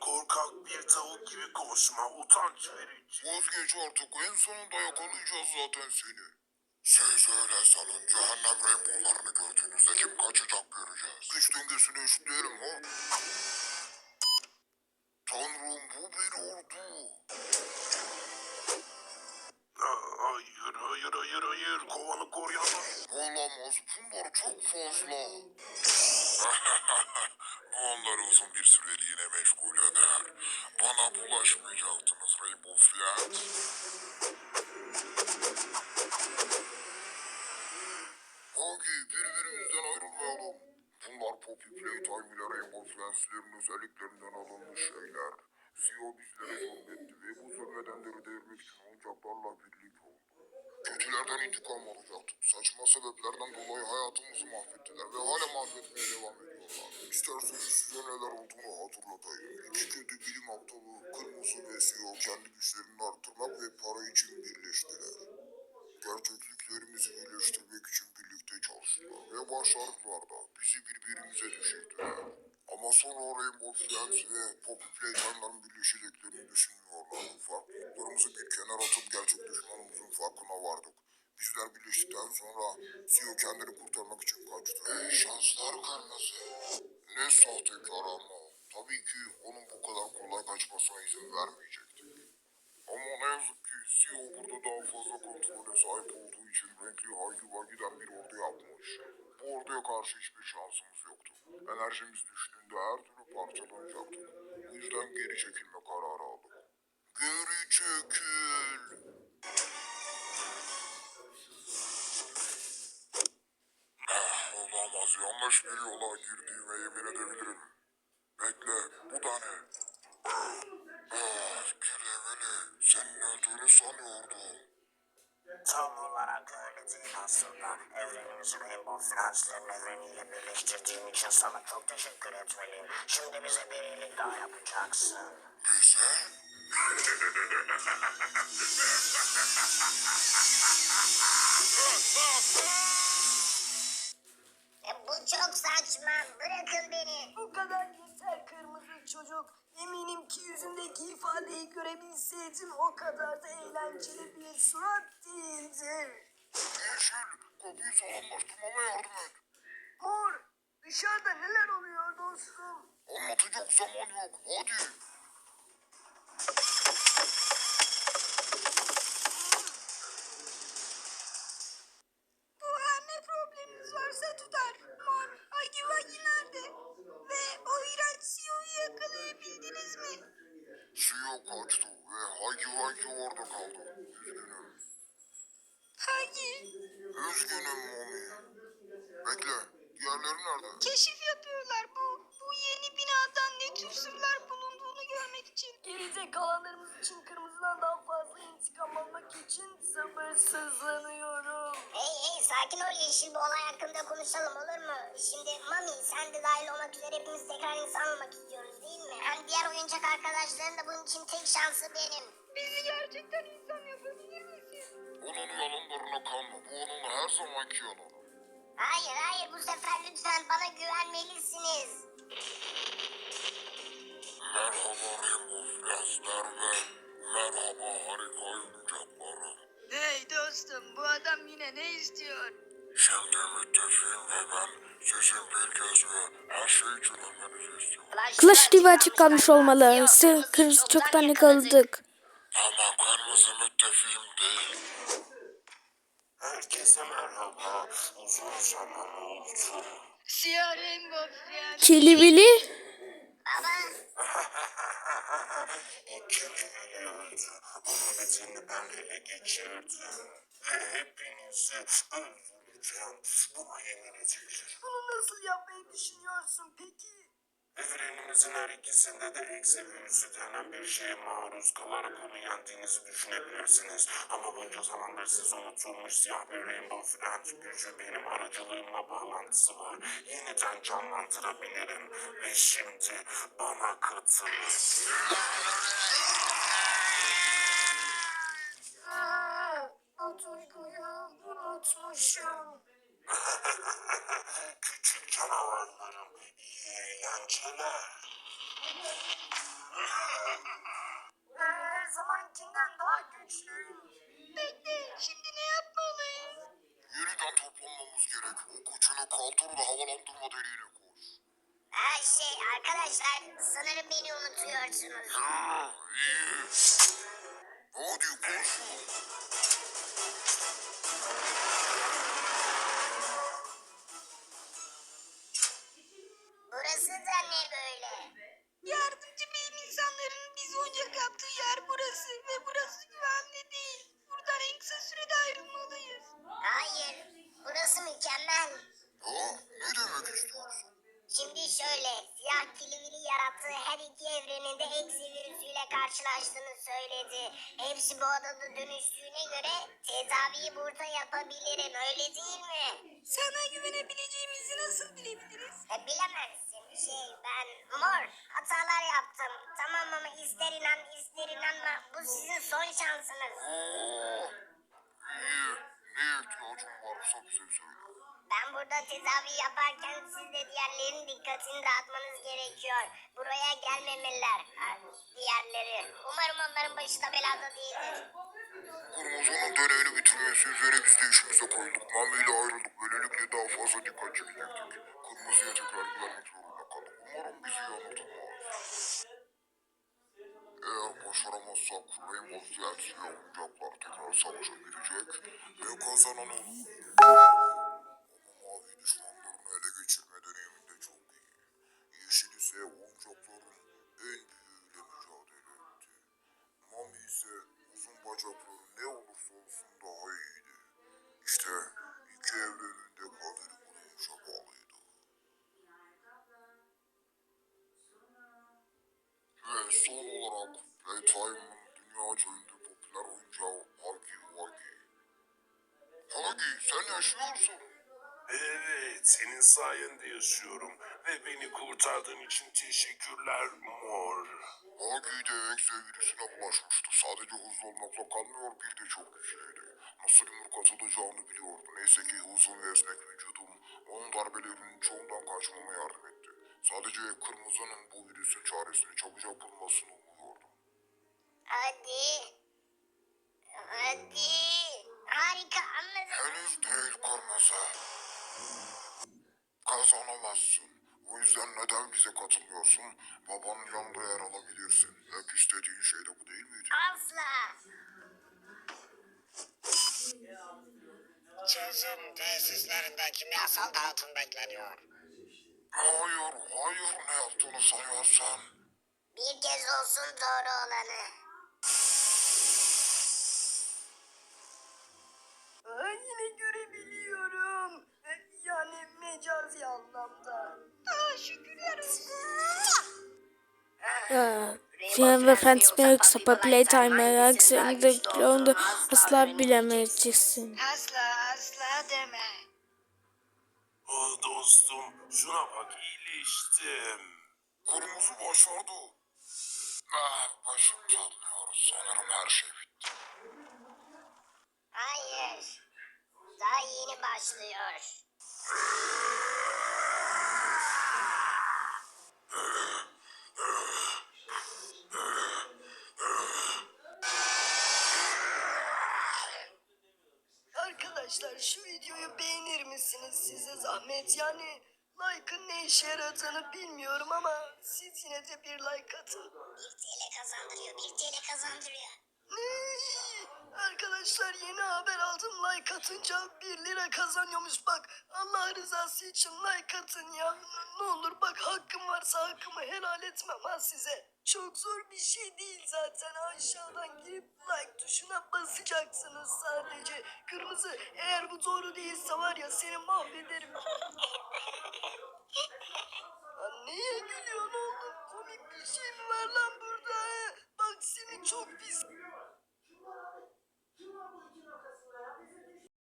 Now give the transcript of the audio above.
Korkak bir tavuk gibi koşma, utanç verici. Vazgeç artık en sonunda yakalayacağız zaten seni. Siz öyle sanın cehennem rainbowlarını gördüğünüzde kim kaçacak göreceğiz. Güç dengesini eşitleyelim ha. Tanrım bu bir ordu. Hayır, hayır, hayır, hayır. Kovanı koruyalım. Olamaz bunlar çok fazla. Uzun bir süreliğine meşgul eder. Bana bulaşmayacaktınız Rainbow Flat. Hagi birbirimizden ayrılmayalım. Bunlar Poppy Playtime ile Rainbow Flans'lerin özelliklerinden alınmış şeyler. CEO bizlere zulmetti ve bu zulmedenleri devirmek için oyuncaklarla birlik oldu. Kötülerden intikam alacaktık. Saçma sebeplerden dolayı hayatımızı mahvettiler ve hala mahvetmeye devam ediyorlar. İsterseniz size neler olduğunu hatırlatayım. İki kötü bilim aptalı, Kırmızı ve CEO kendi güçlerini arttırmak ve para için birleştiler. Gerçekliklerimizi birleştirmek için birlikte çalıştılar ve başardılar da bizi birbirimize düşürdüler. Ama sonra Rainbow Friends ve Poppy Playtime'ların birleşeceklerini düşünmüyorlar. Farklılıklarımızı bir kenara atıp gerçek düşmanımızın farkına vardık. Bizler birleştikten sonra CEO kendini kurtarmak için kaçtı. Hey şanslar kırmızı. Sahtekar ama. Tabii ki onun bu kadar kolay kaçmasına izin vermeyecektik. Ama ne yazık ki CEO burada daha fazla kontrole sahip olduğu için renkli Hayduva giden bir ordu yapmış. Bu orduya karşı hiçbir şansımız yoktu. Enerjimiz düştüğünde her türlü parçalanacaktık. Bu yüzden geri çekilme kararı aldık. Geri çekil. Olamaz yanlış bir yola girdiğime yemin edebilirim. Bekle bu da ne? Ah, bir eveli senin öldüğünü sanıyordum. Tam olarak öyle değil aslında. Evrenimizi Rainbow Finansların evreniyle birleştirdiğin için sana çok teşekkür etmeliyim. Şimdi bize bir iyilik daha yapacaksın. Bize? Görebilseydin o kadar da eğlenceli bir surat değildir. Yeşil kapıyı sağlamlaştırmama yardım et. Mor, dışarıda neler oluyor dostum? Anlatacak zaman yok hadi. Ve o iğrenç CEO'yu yakalayabildiniz mi? CEO kaçtı ve Hagi Vagi orada kaldı. Üzgünüm. Hagi, Üzgünüm Mami. Bekle diğerleri nerede? keşif yapıyorlar bu. Bu yeni binadan ne tür sırlar bulunduğunu görmek için. Geride kalanlarımız için kırmızıdan daha fazla intikam almak için sabırsızlanıyorum. Hey hey sakin ol Yeşil bu olay hakkında konuşalım olur mu? Şimdi Mami sen de dahil olmak üzere hepimiz tekrar insan olmak istiyoruz değil mi? Hem diğer oyuncak arkadaşların da bunun için tek şansı benim. Bizi gerçekten insan yapabilir misin? Onun yalanlarına kanma. Bu onun her zamanki yalanı. Hayır hayır bu sefer lütfen bana güvenmelisiniz. Merhaba Rainbow Friendsler ve merhaba harika oyuncaklarım. Hey dostum bu adam yine ne istiyor? Şimdi müttefiyim ve ben sizin bilgez ve her şey için ölmenizi istiyorum. Clash TV açık kalmış olmalı. Sır kırmızı çoktan yakaladık. Ama kırmızı müttefiyim değil. Herkese merhaba. Uzun zaman oldu. Siyah Rainbow Friend. Kilibili. Baba güveni öldü. Onun bedenini ben ele geçirdim. Ve hepinizi öldüreceğim. Buna yemin ediyorum. Bunu nasıl yapmayı düşünüyorsun peki? Her ikisinde de eksi büyüsü denen bir şeye maruz kalarak onu yendiğinizi düşünebilirsiniz. Ama bunca zamandır siz unutulmuş siyah bir Rainbow Friend gücü benim aracılığımla bağlantısı var. Yeniden canlandırabilirim. Ve şimdi bana katılın. Aa, o duyguyu unutmuşum. Küçük canavarlarım, iyi eğlenceler. Her zamankinden daha güçlüyüm. Bekle şimdi ne yapmalıyız? Yeniden toplanmamız gerek. O kıçını kaldır ve havalandırma deliğine koş. Her şey arkadaşlar sanırım beni unutuyorsunuz. Ha, iyi. Hadi koşun. Karşılaştığını söyledi. Hepsi bu adada dönüştüğüne göre tedaviyi burada yapabilirim, öyle değil mi? Sana güvenebileceğimizi nasıl bilebiliriz? E, bilemezsin. Şey, ben mor hatalar yaptım. Tamam ama ister inan ister inanma bu sizin son şansınız. İyi. Ne ihtiyacın varsa bize söyle. Ben burada tedavi yaparken siz de diğerlerinin dikkatini dağıtmanız gerekiyor. Buraya gelmemeliler. Diğerleri. Umarım onların başı da belada değildir. Kırmızının deneyini bitirmesi üzere biz de işimize koyulduk. Mami ile ayrıldık. Böylelikle daha fazla dikkat çekecektik. Kırmızıya tekrar güvenmek zorunda kaldık. Umarım bizi yanıltmaz. Eğer başaramazsak Rainbow ve oyuncaklar tekrar savaşa girecek ve kazanan olur. Ve son olarak Playtime'ın dünyaca ünlü popüler oyuncağı Huggy Wuggy. Huggy sen yaşıyorsun. Evet, senin sayende yaşıyorum ve beni kurtardığın için teşekkürler mor. Huggy de Exe virüsüne bulaşmıştı. Sadece hızlı olmakla kalmıyor bir de çok güçlüydü. Nasıl yumruk atılacağını biliyordu. Neyse ki uzun ve esnek vücudum onun darbelerinin çoğundan kaçmama yardım etti. Sadece kırmızının bu virüsün çaresini çabucak bulmasını umuyordum. Hadi. Hadi. Harika anladım. Henüz değil kırmızı. Kazanamazsın. O yüzden neden bize katılmıyorsun? Babanın yanında yer alabilirsin. Hep istediğin şey de bu değil miydi? Asla. Çözüm tesislerinde kimyasal dağıtım bekleniyor. Hayır, hayır ne yaptığını sanıyorsan. Bir kez olsun doğru olanı. Aa, yine görebiliyorum. Yani mecazi anlamda. Aa, şükürler olsun. Ee, Film ve Friends mi yoksa Playtime mi yoksa Underground'u asla bilemeyeceksin. Asla dostum, şuna bak iyileştim. Kırmızı başardı. Ah, başım çatlıyor. Sanırım her şey bitti. Hayır. Daha yeni başlıyor. Yani like'ın ne işe yaradığını bilmiyorum ama siz yine de bir like atın. like atınca 1 lira kazanıyormuş bak. Allah rızası için like atın ya. Ne olur bak hakkım varsa hakkımı helal etmem ha size. Çok zor bir şey değil zaten. Aşağıdan girip like tuşuna basacaksınız sadece. Kırmızı eğer bu doğru değilse var ya seni mahvederim. ya niye gülüyorsun oğlum? Komik bir şey mi var lan burada? Bak seni çok pis